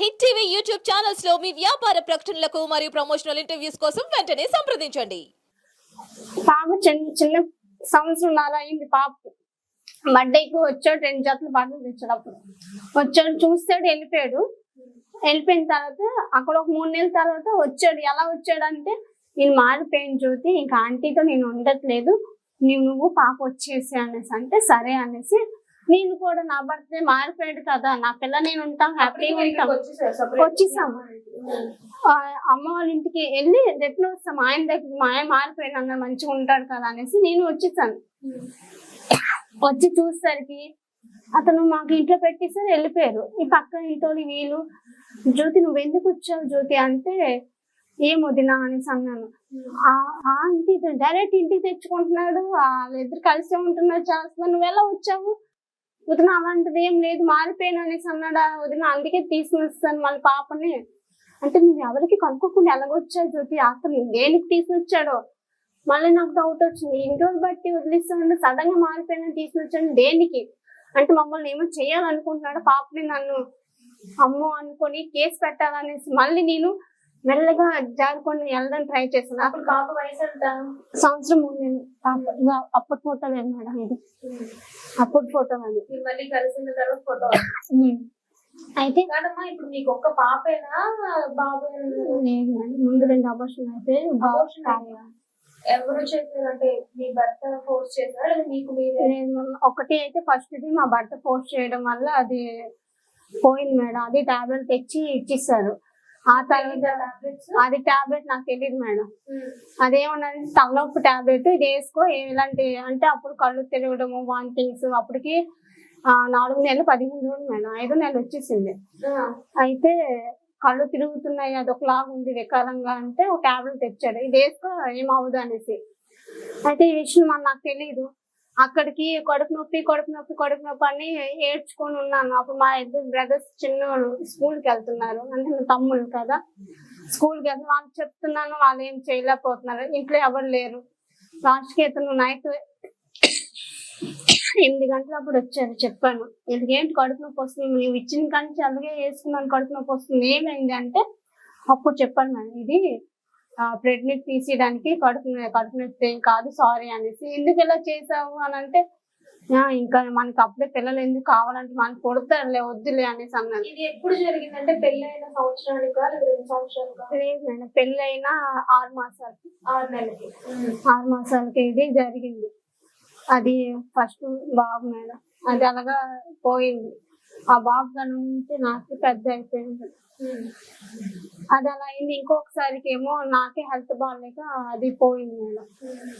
Hit TV YouTube ఛానల్స్లో మీ వ్యాపార ప్రకటనలకు మరియు ప్రమోషనల్ ఇంటర్వ్యూస్ కోసం వెంటనే సంప్రదించండి. పాప చిన్న చిన్న సంవత్సరంన్నర అయింది పాప బర్త్డేకి వచ్చాడు రెండు జతలు బట్టలు తెచ్చాడు అప్పుడు వచ్చాడు చూస్తాడు వెళ్ళిపోయాడు. వెళ్ళిపోయిన తర్వాత అక్కడ ఒక మూడు నెలల తర్వాత వచ్చాడు. ఎలా వచ్చాడు అంటే నేను మారిపోయిన జ్యోతి ఇంకా ఆంటీతో నేను ఉండట్లేదు. నువ్వు నువ్వు పాప వచ్చేసి అనేసి అంటే సరే అనేసి నేను కూడా నా బర్త్డే మారిపోయాడు కదా నా పిల్ల నేను ఉంటాం హ్యాపీగా ఉంటాం. వచ్చేసాం అమ్మ వాళ్ళ ఇంటికి వెళ్ళి రేపు వస్తాం ఆయన దగ్గర మా ఆయన మారిపోయిన అన్న మంచిగా ఉంటాడు కదా అనేసి నేను వచ్చేసాను. వచ్చి చూసేసరికి అతను మాకు ఇంట్లో పెట్టేసారు వెళ్ళిపోయారు. ఈ పక్క ఇంటోళ్ళు వీళ్ళు జ్యోతి నువ్వు ఎందుకు వచ్చావు జ్యోతి? అంటే ఏం వదినా అనేసి అన్నాను. ఆ ఆంటీ డైరెక్ట్ ఇంటికి తెచ్చుకుంటున్నాడు వాళ్ళిద్దరు కలిసే ఉంటున్నారు చేస్తున్నారు నువ్వు ఎలా వచ్చావు? వదిన అలాంటిది ఏం లేదు మారిపోయాను అనేసి అన్నాడా వదిన. అందుకే తీసుకుని వస్తాను మళ్ళీ పాపని. అంటే నువ్వు ఎవరికి కనుక్కోకుండా ఎలాగొచ్చావు జ్యోతి? అతను దేనికి తీసుకొచ్చాడో? మళ్ళీ నాకు డౌట్ వచ్చింది. ఇన్ని రోజులు బట్టి వదిలిస్తాను సడన్గా మారిపోయినా తీసుకొచ్చాను. దేనికి? అంటే మమ్మల్ని ఏమో చేయాలనుకుంటున్నాడు పాపని నన్ను. అమ్మో అనుకొని కేసు పెట్టాలనేసి మళ్ళీ నేను మెల్లగా జారుకొని వెళ్ళడానికి ట్రై చేశాను అప్పుడు పాప వయసు ఎంత? సంవత్సరం అప్పటి ఫోటో లేదు మేడం ఇది. అప్పుడు ఫోటో అది. మళ్ళీ కలిసిన తర్వాత ఫోటో. అయితే కాదమ్మా ఇప్పుడు మీకు ఒక్క పాపేనా? బాబు లేదు. మేడం ముందు రెండు అబర్షన్ అయితే అయిందా? ఎవరు చేశారంటే మీ భర్త ఫోర్స్ చేశారా? మీకు మీరే. ఒకటి అయితే ఫస్ట్ ఇది మా భర్త పోస్ట్ చేయడం వల్ల అది పోయింది మేడం. అది టాబ్లెట్ తెచ్చి ఇచ్చిస్తారు ఆ తర్వాత అది టాబ్లెట్ నాకు తెలియదు మేడం. అదేమన్నది తలనొప్పి టాబ్లెట్ ఇది వేసుకో ఇలాంటి అంటే అప్పుడు కళ్ళు తిరగడము వాంటింగ్స్ అప్పటికి ఆ, నాలుగు నెలలు పదిహేను రోజులు మేడం ఐదు నెలలు వచ్చేసింది. అయితే కళ్ళు తిరుగుతున్నాయి అది ఒకలాగా ఉంది వికారంగా అంటే ఒక టాబ్లెట్ తెచ్చాడు ఇది వేసుకో ఏమవుదు అనేసి. అయితే ఈ విషయం నాకు తెలియదు అక్కడికి కడుపు నొప్పి కడుపు నొప్పి కడుపు నొప్పి అని ఏడ్చుకొని ఉన్నాను. అప్పుడు మా ఇద్దరు బ్రదర్స్ చిన్న స్కూల్కి వెళ్తున్నారు. అంటే నా తమ్ముళ్ళు కదా. స్కూల్కి వెళ్తే వాళ్ళు చెప్తున్నాను వాళ్ళు ఏం చేయలేకపోతున్నారు. ఇంట్లో ఎవరు లేరు. లాస్ట్కి ఇతను నైట్ ఎనిమిది గంటల అప్పుడు వచ్చారు చెప్పాను. ఎందుకేంటి కడుపు నొప్పి వస్తుంది. నువ్వు ఇచ్చిన కానీ అలాగే వేసుకున్నాను కడుపు నొప్పి వస్తుంది. ఏమైంది? అంటే అప్పుడు చెప్పాను మేడం ఇది ప్రెగ్నెంట్ తీసేయడానికి కడుపు కడుపు నొప్పి ఏం కాదు సారీ అనేసి. ఎందుకు ఇలా చేసావు అని అంటే "ఆ, ఇంకా మనకి అప్పుడే పిల్లలు ఎందుకు కావాలంటే మనకి కొడతారులే వద్దులే అనేసి అన్నాను ఇది ఎప్పుడు జరిగిందంటే పెళ్ళి అయిన సంవత్సరానికా రెండు సంవత్సరాలుగా లేదు మేడం ఆరు మాసాలకి. ఆరు నెలలకి. ఆరు మాసాలకి ఇది జరిగింది. అది ఫస్ట్ బాబు మేడం. అది అలాగా పోయింది. ఆ బాబు నుంచి నాకు పెద్ద అయిపోయింది. అది అలా అయింది. ఇంకొకసారికి ఏమో నాకే హెల్త్ బాగాలేక అది పోయింది మేడం.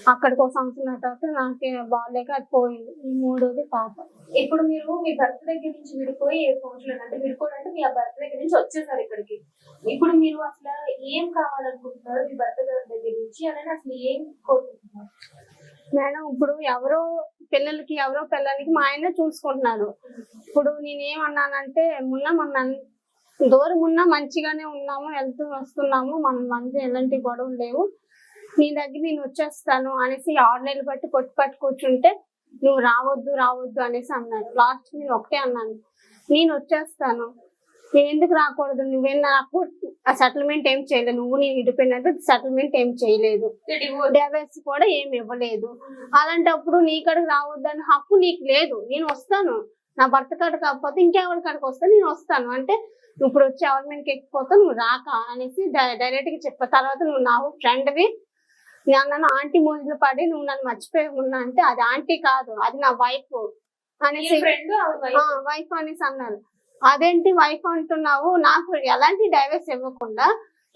అక్కడికి ఒక సంవత్సరం తర్వాత నాకే బాగాలేక అది పోయింది. ఈ మూడోది పాప. ఇప్పుడు మీరు మీ భర్త దగ్గర నుంచి విడిపోయి ఏ సంవత్సరాలు అంటే విడిపోవడం అంటే మీ ఆ భర్త దగ్గర నుంచి వచ్చేసారు ఇక్కడికి. ఇప్పుడు మీరు అసలు ఏం కావాలనుకుంటున్నారు మీ భర్త గారి దగ్గర నుంచి? అలానే అసలు ఏం కోరుకుంటున్నారు? మేడం ఇప్పుడు ఎవరో పిల్లలకి ఎవరో పిల్లలకి మా ఆయన చూసుకుంటున్నారు. ఇప్పుడు నేనేమన్నానంటే మొన్న మొన్న దూరం ఉన్నా మంచిగానే ఉన్నాము వెళ్తూ వస్తున్నాము మన మధ్య ఎలాంటి గొడవలు లేవు. నీ దగ్గర నేను వచ్చేస్తాను అనేసి ఆరు నెలలు బట్టి కొట్టి పట్టి కూర్చుంటే నువ్వు రావద్దు రావద్దు అనేసి అన్నారు. లాస్ట్ నేను ఒకటే అన్నాను. నేను వచ్చేస్తాను. నేను ఎందుకు రాకూడదు? నువ్వేం నాకు ఆ సెటిల్మెంట్ ఏం చేయలేదు. నువ్వు నేను ఇడిపోయినట్టు సెటిల్మెంట్ ఏం చేయలేదు. డివోర్స్ కూడా ఏమి ఇవ్వలేదు. అలాంటప్పుడు నీ కడకు రావద్దని హక్కు నీకు లేదు. నేను వస్తాను. నా భర్త కాడ కాకపోతే ఇంకెవరి కాడికి వస్తే నేను వస్తాను. అంటే ఇప్పుడు వచ్చి ఎవరి మీదకి ఎక్కిపోతే నువ్వు రాక అనేసి డైరెక్ట్గా చెప్పా. తర్వాత నువ్వు నా ఫ్రెండ్వి నేను నన్ను ఆంటీ మోజులు పడి నువ్వు నన్ను మర్చిపోయి ఉన్నా అంటే అది ఆంటీ కాదు అది నా వైఫ్ అనేసి వైఫ్ అనేసి అన్నారు. అదేంటి వైఫ్ అంటున్నావు? నాకు ఎలాంటి డైవర్స్ ఇవ్వకుండా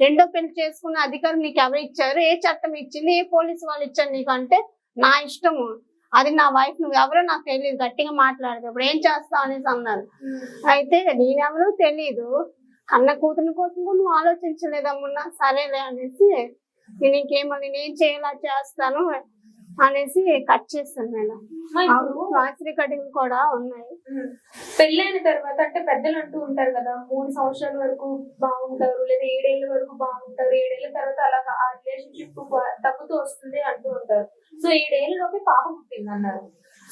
రెండో పెళ్ళి చేసుకున్న అధికారం నీకు ఎవరు ఇచ్చారు? ఏ చట్టం ఇచ్చింది? ఏ పోలీసు వాళ్ళు ఇచ్చారు నీకు అంటే నా ఇష్టము. అది నా వైఫ్ నువ్వు ఎవరో నాకు తెలియదు గట్టిగా మాట్లాడదు ఇప్పుడు ఏం చేస్తావు అనేసి అన్నారు. అయితే నేనెవరో తెలియదు కన్న కూతురు కోసం కూడా నువ్వు ఆలోచించలేదమ్మున్నా సరేలే అనేసి నేను ఇంకేమో నేను చేయాలా చేస్తాను అనేసి కట్ చేస్తాను మేడం. వాచ్ రికార్డింగ్ కూడా ఉన్నాయి. పెళ్ళైన తర్వాత అంటే పెద్దలు అంటూ ఉంటారు కదా మూడు సంవత్సరాల వరకు బాగుంటారు లేదా ఏడేళ్ళ వరకు బాగుంటారు ఏడేళ్ళ తర్వాత అలా ఆ రిలేషన్షిప్ తగ్గుతూ వస్తుంది అంటూ ఉంటారు. సో ఏడేళ్ళలోపే పాప పుట్టింది అన్నారు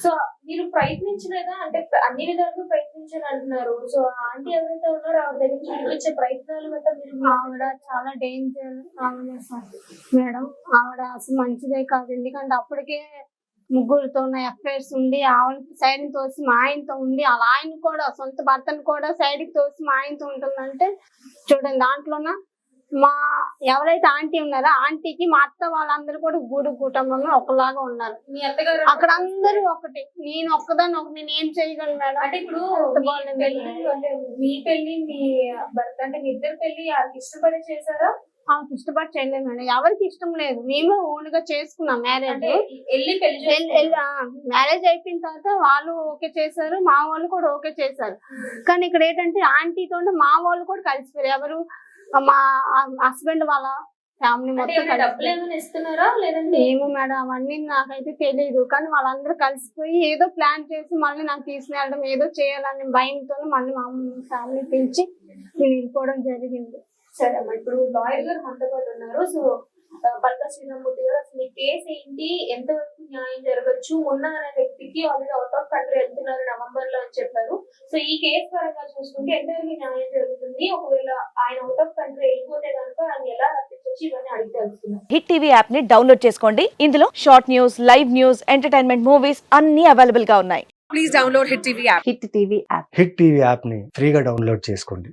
సో మీరు ప్రయత్నించలేదా? అంటే అన్ని విధాలుగా ప్రయత్నించారు అంటున్నారు. సో ఆంటీ ఎవరైతే ఉన్నారో ఆవిడ దగ్గర చూపించే ప్రయత్నాలు గట్రా మీరు ఆవిడ చాలా డేంజర్ మేడం ఆవిడ అసలు మంచిదే కాదు. ఎందుకంటే అప్పటికే ముగ్గురితో ఉన్న అఫైర్స్ ఉండి ఆవిడ సైడ్ తోసి మా ఆయనతో ఉండి అలా ఆయన కూడా సొంత భర్తను కూడా సైడ్కి తోసి మా ఆయనతో ఉంటుందంటే చూడండి దాంట్లోన మా ఎవరైతే ఆంటీ ఉన్నారో ఆంటీకి మా అత్త వాళ్ళందరూ కూడా గూడు కుటుంబంలో ఒకలాగా ఉన్నారు. మీ అత్తగారు అక్కడ అందరూ ఒకటి. నేను ఒక్కదాన్ని ఒక నేను ఏం చేయగలను మేడం? అంటే ఇప్పుడు మీ పెళ్ళి అంటే మీ పెళ్ళి మీ భర్త అంటే మీ ఇద్దరు పెళ్ళి వాళ్ళకి ఇష్టపడి చేశారా? ఆమెకి ఇష్టపడి చేయలేదు మేడం. ఎవరికి ఇష్టం లేదు. మేము ఓన్గా చేసుకున్నాం మ్యారేజ్. వెళ్ళి? మ్యారేజ్ అయిపోయిన తర్వాత వాళ్ళు ఓకే చేశారు మా వాళ్ళు కూడా ఓకే చేశారు. కానీ ఇక్కడ ఏంటంటే ఆంటీతో మా వాళ్ళు కూడా కలిసిపోయారు. ఎవరు మా హస్బెండ్ వాళ్ళ ఫ్యామిలీ మొత్తం ఏమో మేడం అవన్నీ నాకైతే తెలియదు కానీ వాళ్ళందరూ కలిసిపోయి ఏదో ప్లాన్ చేసి మళ్ళీ నాకు తీసుకెళ్ళడం ఏదో చేయాలని భయంతో మళ్ళీ మా ఫ్యామిలీ పిలిచి నేను వెళ్ళిపోవడం జరిగింది. సరే అమ్మా ఇప్పుడు లాయర్ గారు మనతో పాటు ఉన్నారు. సో పల్కా శ్రీరామూర్తి గారు అసలు ఈ కేసు ఏంటి? ఎంతవరకు న్యాయం జరగచ్చు? ఉన్న వ్యక్తికి ఆల్రెడీ అవుట్ ఆఫ్ కంట్రీ వెళ్తున్నారు నవంబర్లో అని చెప్పారు. సో ఈ కేసు పరంగా చూసుకుంటే ఎంతవరకు న్యాయం జరుగుతుంది? ఒకవేళ ఆయన అవుట్ ఆఫ్ కంట్రీ వెళ్ళిపోతే కనుక ఆయన ఎలా రప్పించవచ్చు ఇవన్నీ అడిగి తెలుసుకున్నాం హిట్ టీవీ యాప్ని డౌన్లోడ్ చేసుకోండి. ఇందులో short news live news entertainment movies అన్ని అవైలబుల్గా ఉన్నాయి. Please download Hit TV app. Hit TV app hit TV యాప్ని ఫ్రీగా డౌన్లోడ్ చేసుకోండి.